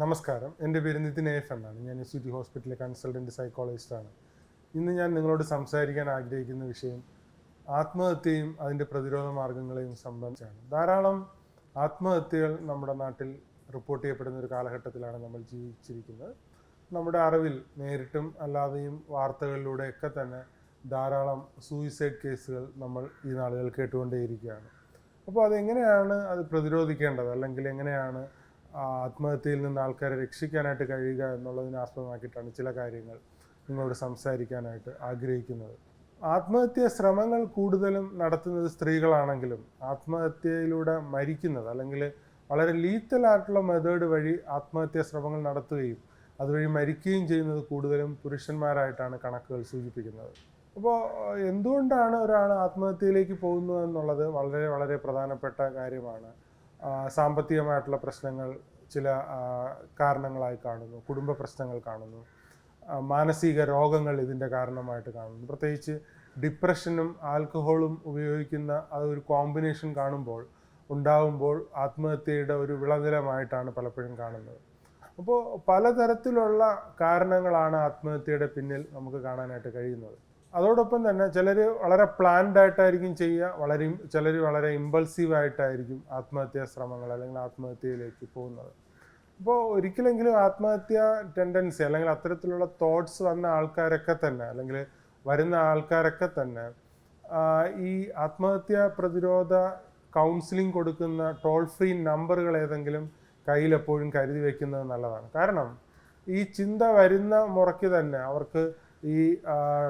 നമസ്കാരം. എന്റെ പേര് നിതിൻ എഫ്. എന്നാണ്. ഞാൻ എസ് ഹോസ്പിറ്റലിലെ കൺസൾട്ടന്റ് സൈക്കോളജിസ്റ്റാണ്. ഇന്ന് ഞാൻ നിങ്ങളോട് സംസാരിക്കാൻ ആഗ്രഹിക്കുന്ന വിഷയം ആത്മഹത്യയും അതിന്റെ പ്രതിരോധ മാർഗങ്ങളെയും സംബന്ധിച്ചാണ്. ധാരാളം ആത്മഹത്യകൾ നമ്മുടെ നാട്ടിൽ റിപ്പോർട്ട് ചെയ്യപ്പെടുന്ന ഒരു കാലഘട്ടത്തിലാണ് നമ്മൾ ജീവിച്ചിരിക്കുന്നത്. നമ്മുടെ അറിവിൽ നേരിട്ടും അല്ലാതെയും വാർത്തകളിലൂടെയൊക്കെ തന്നെ ധാരാളം സൂയിസൈഡ് കേസുകൾ നമ്മൾ ഈ നാളുകൾ കേട്ടുകൊണ്ടേയിരിക്കുകയാണ്. അപ്പോൾ അതെങ്ങനെയാണ് അത് പ്രതിരോധിക്കേണ്ടത്? അല്ലെങ്കിൽ എങ്ങനെയാണ് ആത്മഹത്യയിൽ നിന്ന് ആൾക്കാരെ രക്ഷിക്കാനായിട്ട് കഴിയുക എന്നുള്ളതിനെ ആസ്പദമാക്കിയിട്ടാണ് ചില കാര്യങ്ങൾ നിങ്ങളോട് സംസാരിക്കാനായിട്ട് ആഗ്രഹിക്കുന്നത്. ആത്മഹത്യാ ശ്രമങ്ങൾ കൂടുതലും നടത്തുന്നത് സ്ത്രീകളാണെങ്കിലും ആത്മഹത്യയിലൂടെ മരിക്കുന്നത് അല്ലെങ്കിൽ വളരെ ലീത്തലായിട്ടുള്ള മെത്തേഡ് വഴി ആത്മഹത്യാ ശ്രമങ്ങൾ നടത്തുകയും അതുവഴി മരിക്കുകയും ചെയ്യുന്നത് കൂടുതലും പുരുഷന്മാരായിട്ടാണ് കണക്കുകൾ സൂചിപ്പിക്കുന്നത്. അപ്പോൾ എന്തുകൊണ്ടാണ് ഒരാൾ ആത്മഹത്യയിലേക്ക് പോകുന്നത് എന്നുള്ളത് വളരെ വളരെ പ്രധാനപ്പെട്ട കാര്യമാണ്. സാമ്പത്തികമായിട്ടുള്ള പ്രശ്നങ്ങൾ ചില കാരണങ്ങളായി കാണുന്നു കുടുംബ പ്രശ്നങ്ങൾ കാണുന്നു മാനസിക രോഗങ്ങൾ ഇതിന്റെ കാരണമായിട്ട് കാണുന്നു. പ്രത്യേകിച്ച് ഡിപ്രഷനും ആൽക്കഹോളും ഉപയോഗിക്കുന്ന ആ ഒരു കോമ്പിനേഷൻ കാണുമ്പോൾ ഉണ്ടാകുമ്പോൾ ആത്മഹത്യയുടെ ഒരു വിളനിലമായിട്ടാണ് പലപ്പോഴും കാണുന്നത്. അപ്പോൾ പലതരത്തിലുള്ള കാരണങ്ങളാണ് ആത്മഹത്യയുടെ പിന്നിൽ നമുക്ക് കാണാനായിട്ട് കഴിയുന്നത്. അതോടൊപ്പം തന്നെ ചിലർ വളരെ പ്ലാൻഡ് ആയിട്ടായിരിക്കും ചെയ്യുക വളരെ ചിലർ വളരെ ഇമ്പൾസീവ് ആയിട്ടായിരിക്കും ആത്മഹത്യാ ശ്രമങ്ങൾ അല്ലെങ്കിൽ ആത്മഹത്യയിലേക്ക് പോകുന്നത്. അപ്പോൾ ഒരിക്കലെങ്കിലും ആത്മഹത്യ ടെൻഡൻസി അല്ലെങ്കിൽ അത്തരത്തിലുള്ള തോട്ട്സ് വന്ന ആൾക്കാരൊക്കെ തന്നെ അല്ലെങ്കിൽ വരുന്ന ആൾക്കാരൊക്കെ തന്നെ ഈ ആത്മഹത്യ പ്രതിരോധ കൗൺസിലിംഗ് കൊടുക്കുന്ന ടോൾ ഫ്രീ നമ്പറുകൾ ഏതെങ്കിലും കയ്യിൽ എപ്പോഴും കരുതി വെക്കുന്നത് നല്ലതാണ്. കാരണം ഈ ചിന്ത വരുന്ന മുറയ്ക്ക് തന്നെ അവർക്ക് ഈ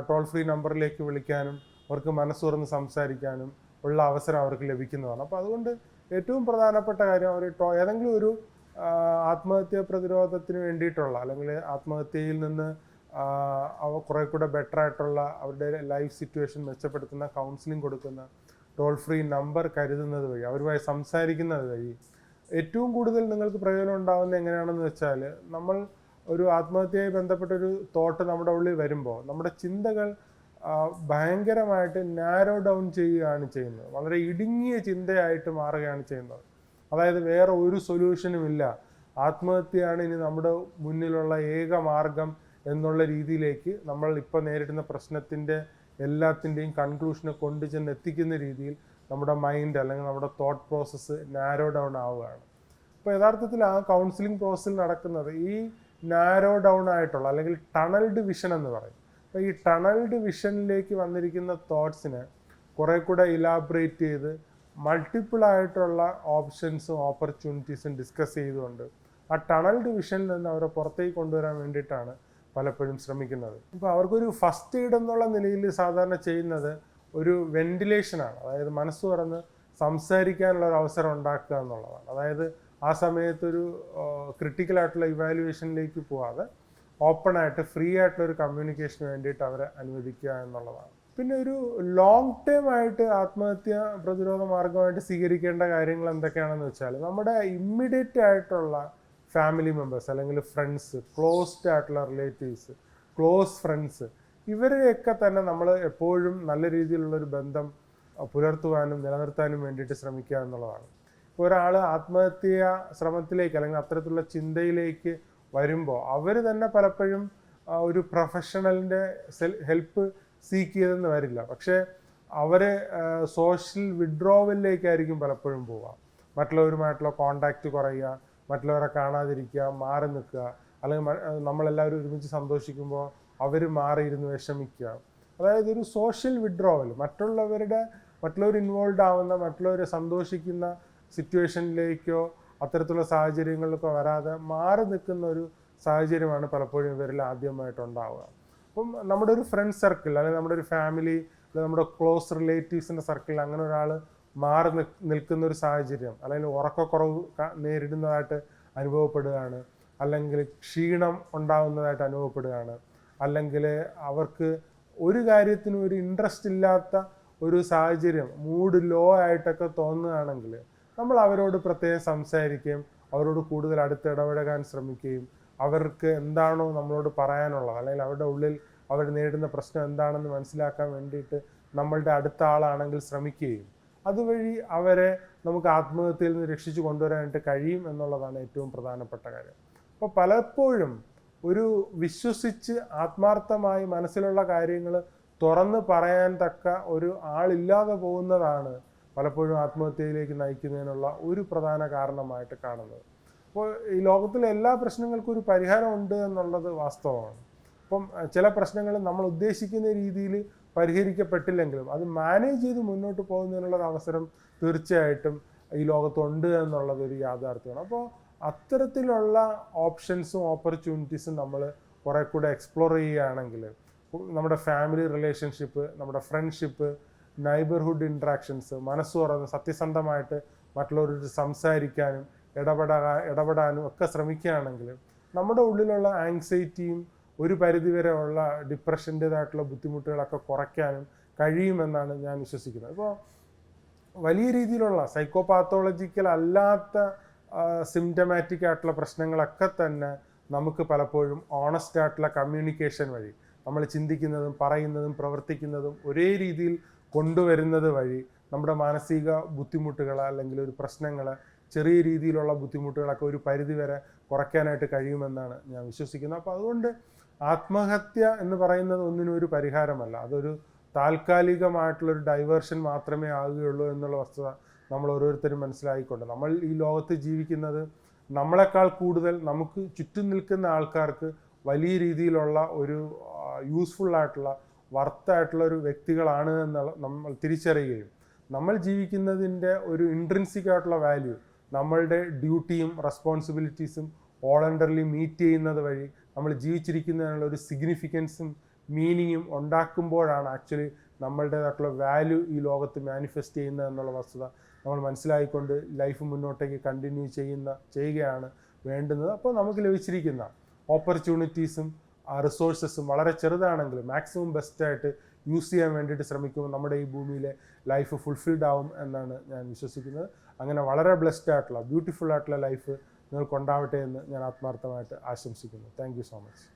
ടോൾ ഫ്രീ നമ്പറിലേക്ക് വിളിക്കാനും അവർക്ക് മനസ്സ് തുറന്ന് സംസാരിക്കാനും ഉള്ള അവസരം അവർക്ക് ലഭിക്കുന്നതാണ്. അപ്പോൾ അതുകൊണ്ട് ഏറ്റവും പ്രധാനപ്പെട്ട കാര്യം അവർ ടോ ഏതെങ്കിലും ഒരു ആത്മഹത്യ പ്രതിരോധത്തിന് വേണ്ടിയിട്ടുള്ള അല്ലെങ്കിൽ ആത്മഹത്യയിൽ നിന്ന് അവ കുറെ കൂടെ ബെറ്റർ ആയിട്ടുള്ള അവരുടെ ലൈഫ് സിറ്റുവേഷൻ മെച്ചപ്പെടുത്തുന്ന കൗൺസിലിംഗ് കൊടുക്കുന്ന ടോൾ ഫ്രീ നമ്പർ കരുതുന്നത് വഴി അവരുമായി സംസാരിക്കുന്നത് വഴി ഏറ്റവും കൂടുതൽ നിങ്ങൾക്ക് പ്രയോജനം ഉണ്ടാകുന്നത് എങ്ങനെയാണെന്ന് വെച്ചാൽ നമ്മൾ ഒരു ആത്മഹത്യയുമായി ബന്ധപ്പെട്ടൊരു തോട്ട് നമ്മുടെ ഉള്ളിൽ വരുമ്പോൾ നമ്മുടെ ചിന്തകൾ ഭയങ്കരമായിട്ട് നാരോ ഡൗൺ ചെയ്യുകയാണ് ചെയ്യുന്നത്. വളരെ ഇടുങ്ങിയ ചിന്തയായിട്ട് മാറുകയാണ് ചെയ്യുന്നത്. അതായത് വേറെ ഒരു സൊല്യൂഷനും ഇല്ല. ആത്മഹത്യയാണ് ഇനി നമ്മുടെ മുന്നിലുള്ള ഏക മാർഗം എന്നുള്ള രീതിയിലേക്ക് നമ്മൾ ഇപ്പോൾ നേരിടുന്ന പ്രശ്നത്തിന്റെ എല്ലാത്തിന്റെയും കൺക്ലൂഷനെ കൊണ്ടു ചെന്ന് എത്തിക്കുന്ന രീതിയിൽ നമ്മുടെ മൈൻഡ് അല്ലെങ്കിൽ നമ്മുടെ തോട്ട് പ്രോസസ്സ് നാരോ ഡൗൺ ആവുകയാണ്. അപ്പോൾ യഥാർത്ഥത്തിൽ ആ കൗൺസിലിംഗ് പ്രോസസ്സിൽ നടക്കുന്നത് ഈ നാരോ ഡൗൺ ആയിട്ടുള്ള അല്ലെങ്കിൽ ടണൽഡ് വിഷൻ എന്ന് പറയും. അപ്പോൾ ഈ ടണൽഡ് വിഷനിലേക്ക് വന്നിരിക്കുന്ന തോട്ട്സിനെ കുറെ കൂടെ ഇലാബറേറ്റ് ചെയ്ത് മൾട്ടിപ്പിൾ ആയിട്ടുള്ള ഓപ്ഷൻസും ഓപ്പർച്യൂണിറ്റീസും ഡിസ്കസ് ചെയ്തുകൊണ്ട് ആ ടണൽഡ് വിഷനിൽ നിന്ന് അവരെ പുറത്തേക്ക് കൊണ്ടുവരാൻ വേണ്ടിയിട്ടാണ് പലപ്പോഴും ശ്രമിക്കുന്നത്. ഇപ്പോൾ അവർക്കൊരു ഫസ്റ്റ് എയ്ഡ് എന്നുള്ള നിലയിൽ സാധാരണ ചെയ്യുന്നത് ഒരു വെന്റിലേഷനാണ് അതായത് മനസ്സ് തുറന്ന് സംസാരിക്കാനുള്ള ഒരു അവസരം ഉണ്ടാക്കുക എന്നുള്ളതാണ്. അതായത് ആ സമയത്തൊരു ക്രിട്ടിക്കൽ ആയിട്ടുള്ള ഇവാലുവേഷനിലേക്ക് പോവാതെ ഓപ്പൺ ആയിട്ട് ഫ്രീ ആയിട്ടുള്ള ഒരു കമ്മ്യൂണിക്കേഷന് വേണ്ടിയിട്ട് അവരെ അനുവദിക്കുക എന്നുള്ളതാണ്. പിന്നെ ഒരു ലോങ് ടേം ആയിട്ട് ആത്മഹത്യ പ്രതിരോധ മാർഗമായിട്ട് സ്വീകരിക്കേണ്ട കാര്യങ്ങൾ എന്തൊക്കെയാണെന്ന് വെച്ചാൽ നമ്മുടെ ഇമ്മീഡിയറ്റ് ആയിട്ടുള്ള ഫാമിലി മെമ്പേഴ്സ് അല്ലെങ്കിൽ ഫ്രണ്ട്സ് ക്ലോസ്ഡ് ആയിട്ടുള്ള റിലേറ്റീവ്സ് ക്ലോസ് ഫ്രണ്ട്സ് ഇവരെയൊക്കെ തന്നെ നമ്മൾ എപ്പോഴും നല്ല രീതിയിലുള്ളൊരു ബന്ധം പുലർത്തുവാനും നിലനിർത്താനും വേണ്ടിയിട്ട് ശ്രമിക്കുക എന്നുള്ളതാണ്. ഒരാൾ ആത്മഹത്യ ശ്രമത്തിലേക്ക് അല്ലെങ്കിൽ അത്തരത്തിലുള്ള ചിന്തയിലേക്ക് വരുമ്പോൾ അവർ തന്നെ പലപ്പോഴും ഒരു പ്രൊഫഷണലിന്റെ ഹെൽപ്പ് സീക്ക് ചെയ്തെന്ന് വരില്ല. പക്ഷേ അവർ സോഷ്യൽ വിഡ്രോവലിലേക്കായിരിക്കും പലപ്പോഴും പോവുക. മറ്റുള്ളവരുമായിട്ടുള്ള കോണ്ടാക്റ്റ് കുറയുക മറ്റുള്ളവരെ കാണാതിരിക്കുക മാറി നിൽക്കുക. അല്ലെങ്കിൽ നമ്മളെല്ലാവരും ഒരുമിച്ച് സന്തോഷിക്കുമ്പോൾ അവർ മാറിയിരുന്ന് വിഷമിക്കുക. അതായത് ഒരു സോഷ്യൽ വിഡ്രോവൽ മറ്റുള്ളവരുടെ മറ്റുള്ളവർ ഇൻവോൾവ് ആവുന്ന മറ്റുള്ളവരെ സന്തോഷിക്കുന്ന സിറ്റുവേഷനിലേക്കോ അത്തരത്തിലുള്ള സാഹചര്യങ്ങളിലേക്കോ വരാതെ മാറി നിൽക്കുന്ന ഒരു സാഹചര്യമാണ് പലപ്പോഴും ഇവരിൽ ആദ്യമായിട്ട് ഉണ്ടാവുക അപ്പം നമ്മുടെ ഒരു ഫ്രണ്ട് സർക്കിൾ അല്ലെങ്കിൽ നമ്മുടെ ഒരു ഫാമിലി അല്ലെങ്കിൽ നമ്മുടെ ക്ലോസ് റിലേറ്റീവ്സിന്റെ സർക്കിളിൽ അങ്ങനെ ഒരാൾ മാറി നിൽക്കുന്ന ഒരു സാഹചര്യം അല്ലെങ്കിൽ ഉറക്കക്കുറവ് നേരിടുന്നതായിട്ട് അനുഭവപ്പെടുകയാണ്. അല്ലെങ്കിൽ ക്ഷീണം ഉണ്ടാകുന്നതായിട്ട് അനുഭവപ്പെടുകയാണ്. അല്ലെങ്കിൽ അവർക്ക് ഒരു കാര്യത്തിനും ഒരു ഇൻട്രസ്റ്റ് ഇല്ലാത്ത ഒരു സാഹചര്യം മൂഡ് ലോ ആയിട്ടൊക്കെ തോന്നുകയാണെങ്കിൽ നമ്മൾ അവരോട് പ്രത്യേകം സംസാരിക്കുകയും അവരോട് കൂടുതൽ അടുത്ത് ഇടപഴകാൻ ശ്രമിക്കുകയും അവർക്ക് എന്താണോ നമ്മളോട് പറയാനുള്ളത് അല്ലെങ്കിൽ അവരുടെ ഉള്ളിൽ അവർ നേരിടുന്ന പ്രശ്നം എന്താണെന്ന് മനസ്സിലാക്കാൻ വേണ്ടിയിട്ട് നമ്മളുടെ അടുത്ത ആളാണെങ്കിൽ ശ്രമിക്കുകയും അതുവഴി അവരെ നമുക്ക് ആത്മഹത്യയിൽ നിന്ന് രക്ഷിച്ചു കൊണ്ടുവരാനായിട്ട് കഴിയും എന്നുള്ളതാണ് ഏറ്റവും പ്രധാനപ്പെട്ട കാര്യം. അപ്പോൾ പലപ്പോഴും ഒരു വിശ്വസിച്ച് ആത്മാർത്ഥമായി മനസ്സിലുള്ള കാര്യങ്ങൾ തുറന്ന് പറയാൻ തക്ക ഒരു ആളില്ലാതെ പോകുന്നതാണ് പലപ്പോഴും ആത്മഹത്യയിലേക്ക് നയിക്കുന്നതിനുള്ള ഒരു പ്രധാന കാരണമായിട്ട് കാണുന്നത്. അപ്പോൾ ഈ ലോകത്തിലെ എല്ലാ പ്രശ്നങ്ങൾക്കും ഒരു പരിഹാരമുണ്ട് എന്നുള്ളത് വാസ്തവമാണ്. അപ്പം ചില പ്രശ്നങ്ങൾ നമ്മൾ ഉദ്ദേശിക്കുന്ന രീതിയിൽ പരിഹരിക്കപ്പെട്ടില്ലെങ്കിലും അത് മാനേജ് ചെയ്ത് മുന്നോട്ട് പോകുന്നതിനുള്ള ഒരു അവസരം തീർച്ചയായിട്ടും ഈ ലോകത്തുണ്ട് എന്നുള്ളത് ഒരു യാഥാർത്ഥ്യമാണ്. അപ്പോൾ അത്തരത്തിലുള്ള ഓപ്ഷൻസും ഓപ്പർച്യൂണിറ്റീസും നമ്മൾ കുറെ കൂടെ എക്സ്പ്ലോർ ചെയ്യുകയാണെങ്കിൽ നമ്മുടെ ഫാമിലി റിലേഷൻഷിപ്പ് നമ്മുടെ ഫ്രണ്ട്ഷിപ്പ് നൈബർഹുഡ് ഇൻട്രാക്ഷൻസ് മനസ്സ് തുറന്ന് സത്യസന്ധമായിട്ട് മറ്റുള്ളവരോട് സംസാരിക്കാനും ഇടപെടാ ഇടപെടാനും ഒക്കെ ശ്രമിക്കുകയാണെങ്കിൽ നമ്മുടെ ഉള്ളിലുള്ള ആങ്സൈറ്റിയും ഒരു പരിധിവരെ ഉള്ള ഡിപ്രഷന്റെതായിട്ടുള്ള ബുദ്ധിമുട്ടുകളൊക്കെ കുറയ്ക്കാനും കഴിയുമെന്നാണ് ഞാൻ വിശ്വസിക്കുന്നത്. അപ്പോൾ വലിയ രീതിയിലുള്ള സൈക്കോപാത്തോളജിക്കൽ അല്ലാത്ത സിംറ്റമാറ്റിക് ആയിട്ടുള്ള പ്രശ്നങ്ങളൊക്കെ തന്നെ നമുക്ക് പലപ്പോഴും ഓണസ്റ്റ് ആയിട്ടുള്ള കമ്മ്യൂണിക്കേഷൻ വഴി നമ്മൾ ചിന്തിക്കുന്നതും പറയുന്നതും പ്രവർത്തിക്കുന്നതും ഒരേ രീതിയിൽ കൊണ്ടുവരുന്നത് വഴി നമ്മുടെ മാനസിക ബുദ്ധിമുട്ടുകൾ അല്ലെങ്കിൽ ഒരു പ്രശ്നങ്ങൾ ചെറിയ രീതിയിലുള്ള ബുദ്ധിമുട്ടുകളൊക്കെ ഒരു പരിധിവരെ കുറയ്ക്കാനായിട്ട് കഴിയുമെന്നാണ് ഞാൻ വിശ്വസിക്കുന്നത്. അപ്പോൾ അതുകൊണ്ട് ആത്മഹത്യ എന്ന് പറയുന്നത് ഒന്നിനും ഒരു പരിഹാരമല്ല. അതൊരു താൽക്കാലികമായിട്ടുള്ളൊരു ഡൈവേർഷൻ മാത്രമേ ആകുകയുള്ളൂ എന്നുള്ള വസ്തുത നമ്മൾ ഓരോരുത്തരും മനസ്സിലായിക്കൊണ്ട്. നമ്മൾ ഈ ലോകത്ത് ജീവിക്കുന്നത് നമ്മളെക്കാൾ കൂടുതൽ നമുക്ക് ചുറ്റും നിൽക്കുന്ന ആൾക്കാർക്ക് വലിയ രീതിയിലുള്ള ഒരു യൂസ്ഫുൾ ആയിട്ടുള്ള വർത്തായിട്ടുള്ള ഒരു വ്യക്തികളാണ് എന്നുള്ള നമ്മൾ തിരിച്ചറിയുകയും നമ്മൾ ജീവിക്കുന്നതിന്റെ ഒരു ഇൻട്രൻസിക് ആയിട്ടുള്ള വാല്യൂ നമ്മളുടെ ഡ്യൂട്ടിയും റെസ്പോൺസിബിലിറ്റീസും വോളണ്ടറിലി മീറ്റ് ചെയ്യുന്നത് വഴി നമ്മൾ ജീവിച്ചിരിക്കുന്നതിനുള്ള ഒരു സിഗ്നിഫിക്കൻസും മീനിങ്ങും ഉണ്ടാക്കുമ്പോഴാണ് ആക്ച്വലി നമ്മളുടേതായിട്ടുള്ള വാല്യൂ ഈ ലോകത്ത് മാനിഫെസ്റ്റ് ചെയ്യുന്നത് എന്നുള്ള വസ്തുത നമ്മൾ മനസ്സിലായിക്കൊണ്ട് ലൈഫ് മുന്നോട്ടേക്ക് കണ്ടിന്യൂ ചെയ്യുന്ന ചെയ്യുകയാണ് വേണ്ടുന്നത്. അപ്പോൾ നമുക്ക് ലഭിച്ചിരിക്കുന്ന ഓപ്പർച്യൂണിറ്റീസും ആ റിസോഴ്സസും വളരെ ചെറുതാണെങ്കിലും മാക്സിമം ബെസ്റ്റായിട്ട് യൂസ് ചെയ്യാൻ വേണ്ടിയിട്ട് ശ്രമിക്കുമ്പോൾ നമ്മുടെ ഈ ഭൂമിയിലെ ലൈഫ് ഫുൾഫിൽഡ് ആവും എന്നാണ് ഞാൻ വിശ്വസിക്കുന്നത്. അങ്ങനെ വളരെ ബ്ലെസ്ഡ് ആയിട്ടുള്ള ബ്യൂട്ടിഫുൾ ആയിട്ടുള്ള ലൈഫ് നിങ്ങൾക്ക് ഉണ്ടാവട്ടെ എന്ന് ഞാൻ ആത്മാർത്ഥമായിട്ട് ആശംസിക്കുന്നു. Thank so much